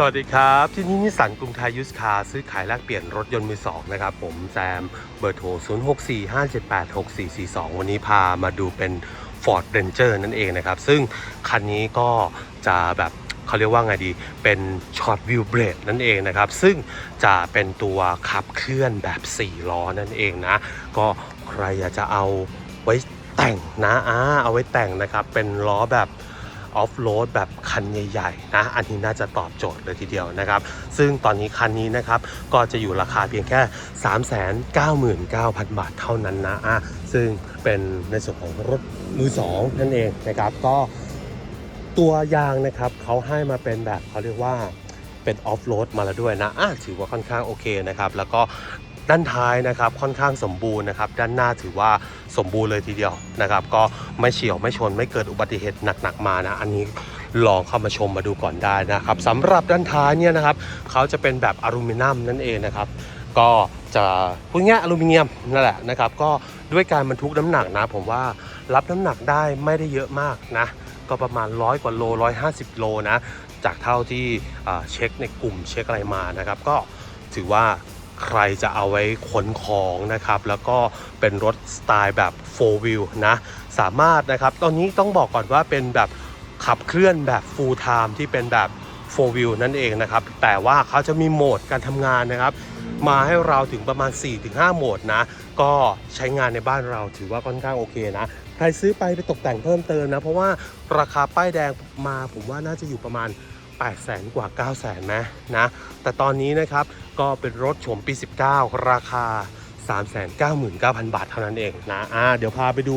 สวัสดีครับ ที่นี่นิสสันกรุงไทยยูสคาร์ซื้อขายแลกเปลี่ยนรถยนต์มือสองนะครับ ผมแซมเบอร์โทร 0645786442 วันนี้พามาดูเป็น Ford Ranger นั่นเองนะครับ ซึ่งคันนี้ก็จะแบบเขาเรียกว่าไงดี เป็นช็อตวิวเบรดนั่นเองนะครับ ซึ่งจะเป็นตัวขับเคลื่อนแบบ 4 ล้อนั่นเองนะ ก็ใครอยากจะเอาไว้แต่งนะอ่าเอาไว้แต่งนะครับ เป็นล้อแบบ ออฟโรดแบบคันใหญ่ๆนะอันนี้น่าจะตอบโจทย์เลยทีเดียวนะครับ ซึ่งตอนนี้คันนี้นะครับก็จะอยู่ราคาเพียงแค่ 399,000 บาทเท่านั้นนะอะซึ่งเป็นในส่วนของรถมือสองนั่นเองนะครับก็ตัวยางนะครับเขาให้มาเป็นแบบเขาเรียกว่าเป็นออฟโรดมาแล้วด้วยนะอะถือว่าค่อนข้างโอเคนะครับ แล้วก็ ด้านท้ายนะครับค่อนข้างสมบูรณ์นะครับด้านหน้าถือว่าสมบูรณ์เลยทีเดียวนะครับ ก็ไม่เฉียวไม่ชนไม่เกิดอุบัติเหตุหนักๆมานะอันนี้ลองเข้ามาชมมาดูก่อนได้นะครับสำหรับด้านท้ายเนี่ยนะครับเขาจะเป็นแบบอลูมิเนียมนั่นเองนะครับก็จะพูดง่ายอลูมิเนียมนั่นแหละนะครับก็ด้วยการบรรทุกน้ำหนักนะ ผมว่ารับน้ำหนักได้ไม่ได้เยอะมากนะ ก็ประมาณร้อยกว่าโล150โลนะ จากเท่าที่เช็คในกลุ่มเช็คอะไรมานะครับ ก็ถือว่า ใครจะเอาไว้ขนของนะครับ แล้วก็เป็นรถสไตล์แบบ 4 wheel นะ สามารถนะครับ ตอนนี้ต้องบอกก่อนว่าเป็นแบบขับเคลื่อนแบบ full time ที่เป็นแบบ 4 wheel นั่นเองนะครับ แต่ว่าเขาจะมีโหมดการทำงานนะครับ มาให้เราถึงประมาณ 4-5 โหมดนะ ก็ใช้งานในบ้านเราถือว่าค่อนข้างโอเคนะใครซื้อไปไปตกแต่งเพิ่มเติมนะ เพราะว่าราคาป้ายแดงมาผมว่าน่าจะอยู่ประมาณ 8 0 0แสนกว่า 9 0 0แสนนะนะ แต่ตอนนี้นะครับก็เป็นรถโฉมปี 19 ราคา 399,000 บาทเท่านั้นเองนะอ่าเดี๋ยวพาไปดู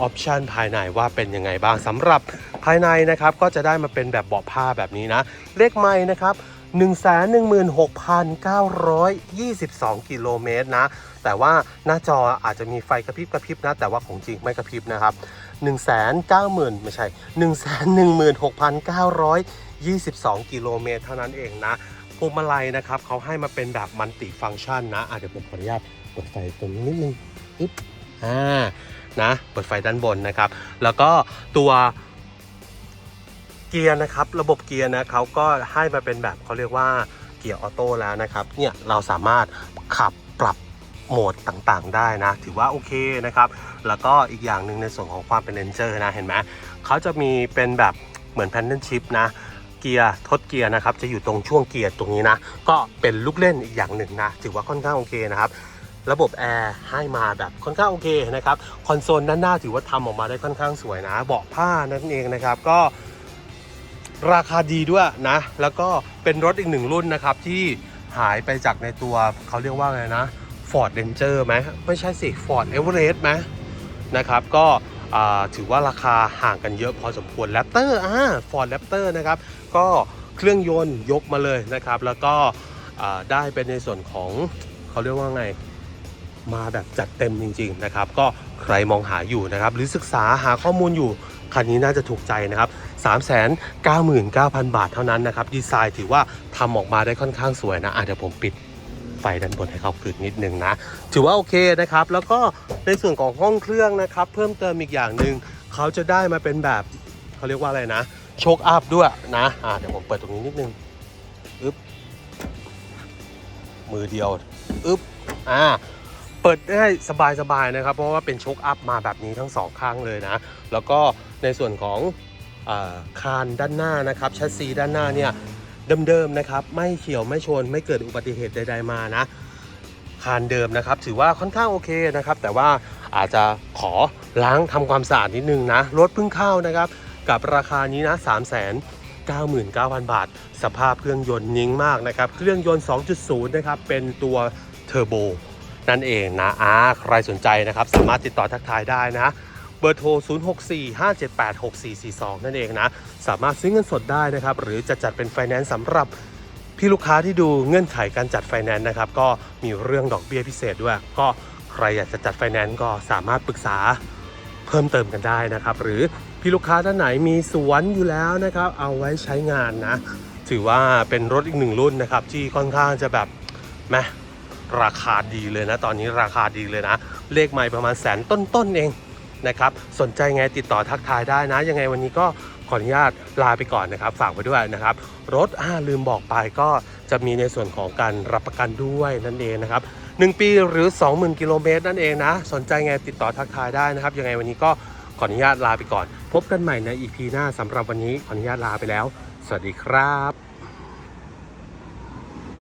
ออปชันภายในว่าเป็นยังไงบ้างสำหรับภายในนะครับก็จะได้มาเป็นแบบเบาะผ้าแบบนี้นะ เลขไม้นะครับ 116,922 กิโลเมตรนะ แต่ว่าหน้าจออาจจะมีไฟกระพริบกระพริบนะ แต่ว่าของจริงไม่กระพริบนะครับ 190,000 ไม่ใช่ 22 กิโลเมตรเท่านั้นเองนะพวงมาลัยนะครับเขาให้มาเป็นแบบมัลติฟังก์ชันนะอะเดี๋ยวผมขออนุญาตเปิดไฟตรงนี้นิดนึงอึ๊บอ่านะเปิดไฟด้านบนนะครับ แล้วก็ตัวเกียร์นะครับ ระบบเกียร์นะเขาก็ให้มาเป็นแบบเขาเรียกว่าเกียร์ออโต้แล้วนะครับ เนี่ยเราสามารถขับปรับโหมดต่างๆ ได้นะ ถือว่าโอเคนะครับ แล้วก็อีกอย่างหนึ่งในส่วนของความเป็นเลนเจอร์นะ เห็นไหมเขาจะมีเป็นแบบเหมือนแพนเดิลชิพนะ เกียร์ทดเกียร์นะครับจะอยู่ตรงช่วงเกียร์ตรงนี้นะ ก็เป็นลูกเล่นอีกอย่างหนึ่งนะถือว่าค่อนข้างโอเคนะครับระบบแอร์ให้มาแบบค่อนข้างโอเคนะครับคอนโซลด้านหน้าถือว่าทำออกมาได้ค่อนข้างสวยนะเบาะผ้านั่นเองนะครับก็ราคาดีด้วยนะ แล้วก็เป็นรถอีกหนึ่งรุ่นนะครับที่หายไปจากในตัวเขาเรียกว่าไงนะ Ford Ranger ไหมไม่ใช่สิ Ford Everest ไหมนะครับ ก็ ถือว่าราคาห่างกันเยอะพอสมควร Raptor อ่า Ford Raptor นะครับก็เครื่องยนต์ยกมาเลยนะครับ แล้วก็ได้เป็นในส่วนของเขาเรียกว่าไงมาแบบจัดเต็มจริง ๆ นะครับ ก็ใครมองหาอยู่นะครับ หรือศึกษาหาข้อมูลอยู่ คันนี้น่าจะถูกใจนะครับ 399,000 บาทเท่านั้นนะครับ ดีไซน์ถือว่าทำออกมาได้ค่อนข้างสวยนะอะเดี๋ยวผมปิด ไฟด้านบนให้เขาคืนนิดนึงนะ ถือว่าโอเคนะครับ แล้วก็ในส่วนของห้องเครื่องนะครับ เพิ่มเติมอีกอย่างหนึ่งเขาจะได้มาเป็นแบบเขาเรียกว่าอะไรนะ โชคอัพด้วยนะอะเดี๋ยวผมเปิดตรงนี้นิดนึงอึ๊บมือเดียวอึ๊บอ่าเปิดได้สบายๆนะครับ เพราะว่าเป็นโชคอัพมาแบบนี้ทั้งสองข้างเลยนะ แล้วก็ในส่วนของอาคานด้านหน้านะครับแชสซีด้านหน้าเนี่ย เดิมๆนะครับไม่เฉียวไม่ชนไม่เกิดอุบัติเหตุใด ๆมานะคานเดิมนะครับถือว่าค่อนข้างโอเคนะครับ แต่ว่าอาจจะขอล้างทำความสะอาดนิดนึงนะรถเพิ่งเข้านะครับ กับราคานี้นะ 3 9 9 0 0 0 บาท สภาพเครื่องยนต์นิ่งมากนะครับ เครื่องยนต์ 2.0 นะครับ เป็นตัวเทอร์โบนั่นเองนะอ่าใครสนใจนะครับ สามารถติดต่อทักทายได้นะ เบอร์โทร 0645786442 นั่นเองนะ สามารถซื้อเงินสดได้นะครับ หรือจะจัดเป็นไฟแนนซ์สำหรับพี่ลูกค้าที่ดูเงื่อนไขการจัดไฟแนนซ์นะครับ ก็มีเรื่องดอกเบี้ยพิเศษด้วย ก็ใครอยากจะจัดไฟแนนซ์ก็สามารถปรึกษาเพิ่มเติมกันได้นะครับ หรือพี่ลูกค้าท่านไหนมีสวนอยู่แล้วนะครับ เอาไว้ใช้งานนะ ถือว่าเป็นรถอีกหนึ่งรุ่นนะครับ ที่ค่อนข้างจะแบบแมราคาดีเลยนะ ตอนนี้ราคาดีเลยนะ เลขใหม่ประมาณแสนต้นๆเอง นะครับ สนใจไงติดต่อทักทายได้นะ ยังไงวันนี้ก็ขออนุญาตลาไปก่อนนะครับ ฝากไว้ด้วยนะครับ รถอ่าลืมบอกไปก็จะมีในส่วนของการรับประกันด้วยนั่นเองนะครับ 1 ปีหรือ 20,000 กิโลเมตรนั่นเองนะ สนใจไงติดต่อทักทายได้นะครับ ยังไงวันนี้ก็ขออนุญาตลาไปก่อน พบกันใหม่ใน EP หน้าสำหรับวันนี้ขออนุญาตลาไปแล้ว สวัสดีครับ